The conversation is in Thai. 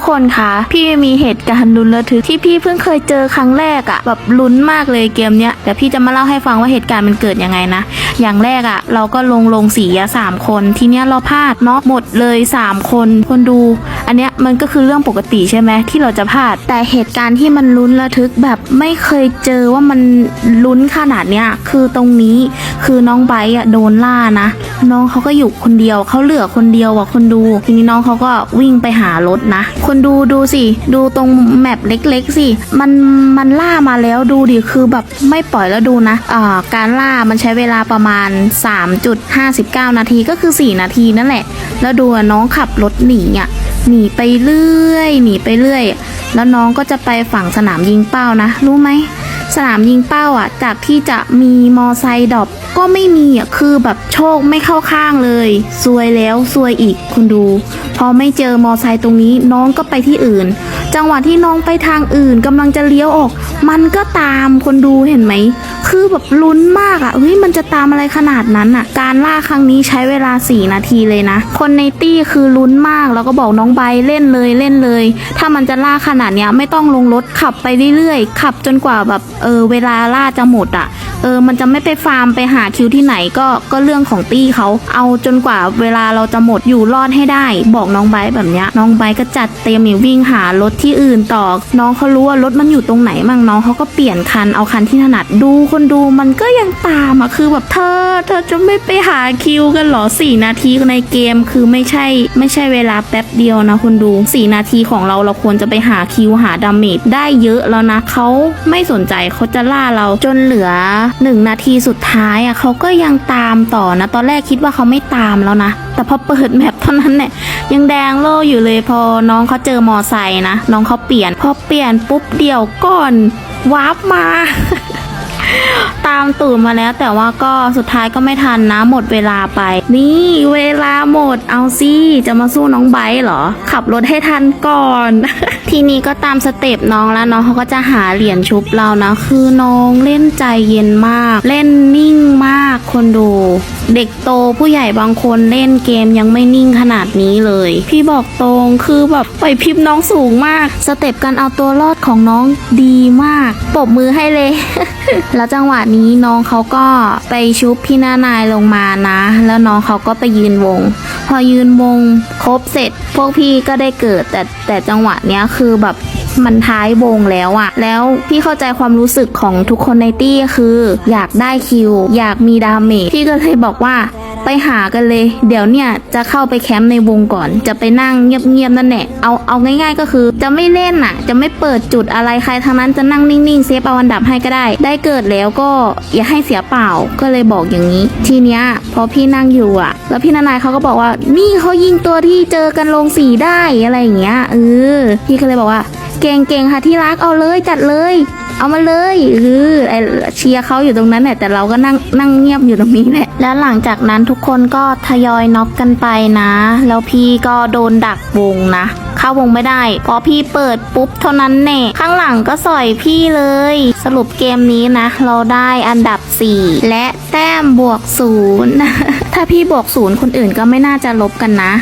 ทุกคนคะพี่มีเหตุการณ์ลุ้นระทึกที่พี่เพิ่งเคยเจอครั้งแรกอะแบบลุ้นมากเลยเกมเนี้ยแต่พี่จะมาเล่าให้ฟังว่าเหตุการณ์มันเกิดยังไงนะอย่างแรกอะเราก็ลงลงสีอะสามคน ทีเนี้ยเราพลาดเนาะหมดเลยสามคน คนดู อันเนี้ยมันก็คือเรื่องปกติใช่ไหมที่เราจะพลาด แต่เหตุการณ์ที่มันลุ้นระทึกแบบไม่เคยเจอว่ามันลุ้นขนาดเนี้ยคือตรงนี้คือน้องไบร์ทอะโดนล่านะ น้องเขาก็อยู่คนเดียวเขาเหลือคนเดียวอะคนดูทีนี้น้องเขาก็วิ่งไปหารถนะ คนดูดูสิ ดูตรงแมปเล็กๆสิมันมันล่ามาแล้วดูดิคือแบบไม่ปล่อยแล้วดูนะอ่าการล่ามันใช้เวลาประมาณ 3.59 นาทีก็คือ 4 นาทีนั่นแหละ แล้วดูน้องขับรถหนีอะ หนีไปเรื่อย หนีไปเรื่อย แล้วน้องก็จะไปฝั่งสนามยิงเป้านะ รู้ไหม สนามยิงเป้าอะ จากที่จะมีมอไซค์ดอบ ก็ไม่มีอะคือแบบโชคไม่เข้าข้างเลยซวยแล้วซวยอีกคุณดู พอไม่เจอมอไซค์ตรงนี้น้องก็ไปที่อื่น จังหวะที่น้องไปทางอื่นกำลังจะเลี้ยวออก มันก็ตามคนดูเห็นไหม คือแบบลุ้นมากอะเฮ้ยมันจะตามอะไรขนาดนั้นอะ การล่าครั้งนี้ใช้เวลา 4 นาทีเลยนะ คนในตี้คือลุ้นมากแล้วก็บอกน้องใบเล่นเลยเล่นเลย ถ้ามันจะล่าขนาดเนี้ยไม่ต้องลงรถขับไปเรื่อยๆขับจนกว่าแบบเออเวลาล่าจะหมดอะเออมันจะไม่ไปฟาร์มไปหาคิวที่ไหนก็ก็เรื่องของตี้เขาเอาจนกว่าเวลาเราจะหมดอยู่รอดให้ได้ บอกน้องไบแบบเนี้ยน้องไบก็จัดเตรียมวิ่งหารถที่อื่นต่อ น้องเขารู้ว่ารถมันอยู่ตรงไหนมั่งน้องเขาก็เปลี่ยนคันเอาคันที่ถนัดดูคนดูมันก็ยังตามอะคือแบบเธอเธอจะไม่ไปหาคิวกันเหรอสี่นาทีในเกมคือไม่ใช่ ไม่ใช่เวลาแป๊บเดียวนะคุณดูสี่นาทีของเราเราควรจะไปหาคิวหาดาเมจได้เยอะแล้วนะเขาไม่สนใจเขาจะล่าเราจนเหลือหนึ่งนาทีสุดท้ายอะเขาก็ยังตามต่อนะ ตอนแรกคิดว่าเขาไม่ตามแล้วนะ แต่พอเปิดแมปเท่านั้นเนี่ยยังแดงโล่อยู่เลยพอน้องเขาเจอมอไซค์นะ น้องเขาเปลี่ยน พอเปลี่ยนปุ๊บเดี่ยวก่อนวาร์ปมาามตื่นมาแล้ว แต่ว่าก็สุดท้ายก็ไม่ทันนะหมดเวลาไป นี่เวลาหมดเอาสิจะมาสู้น้องไบร์เหรอ ขับรถให้ทันก่อน ทีนี้ก็ตามสเต็ปน้องแล้วน้องเขาก็จะหาเหรียญชุบเรานะ คือน้องเล่นใจเย็นมาก เล่นนิ่งมากคนดู เด็กโตผู้ใหญ่บางคนเล่นเกมยังไม่นิ่งขนาดนี้เลย พี่บอกตรงคือแบบไหวพริบน้องสูงมาก สเต็ปการเอาตัวรอดของน้องดีมากปรบมือให้เลย แล้วจังหวะนี้น้องเขาก็ไปชุบพี่หน้านายลงมานะ แล้วน้องเขาก็ไปยืนวง พอยืนวงครบเสร็จ พวกพี่ก็ได้เกิดแต่แต่จังหวะเนี้ยคือแบบ มันท้ายวงแล้วอะแล้วพี่เข้าใจความรู้สึกของทุกคนในตี้คือ อยากได้คิว อยากมีดาเมจพี่ก็เลยบอกว่าไปหากันเลย เดี๋ยวเนี่ยจะเข้าไปแคมป์ในวงก่อน จะไปนั่งเงียบๆนั่นแหละเอาเอาง่าย ๆ ก็คือ จะไม่เล่นน่ะ จะไม่เปิดจุดอะไรใครทั้งนั้นจะนั่งนิ่งๆเซฟเอาอันดับให้ก็ได้ ได้เกิดแล้วก็อย่าให้เสียเปล่าก็เลยบอกอย่างนี้ ทีเนี้ยพอพี่นั่งอยู่อะ แล้วพี่นานายเขาก็บอกว่า นี่เขายิงตัวที่เจอกันลงสีได้อะไรอย่างเงี้ยเออพี่ก็เลยบอกว่า เก่งๆค่ะที่รักเอาเลยจัดเลย เอามาเลยเออไอเชียร์เขาอยู่ตรงนั้นแหละแต่เราก็นั่งนั่งเงียบอยู่ตรงนี้แหละแล้วหลังจากนั้นทุกคนก็ทยอยน็อกกันไปนะ แล้วพี่ก็โดนดักวงนะเข้าวงไม่ได้ พอพี่เปิดปุ๊บเท่านั้นแน่ข้างหลังก็สอยพี่เลย สรุปเกมนี้นะ เราได้อันดับ 4 และแต้มบวกศูนย์ถ้าพี่บวกศูนย์คนอื่นก็ไม่น่าจะลบกันนะ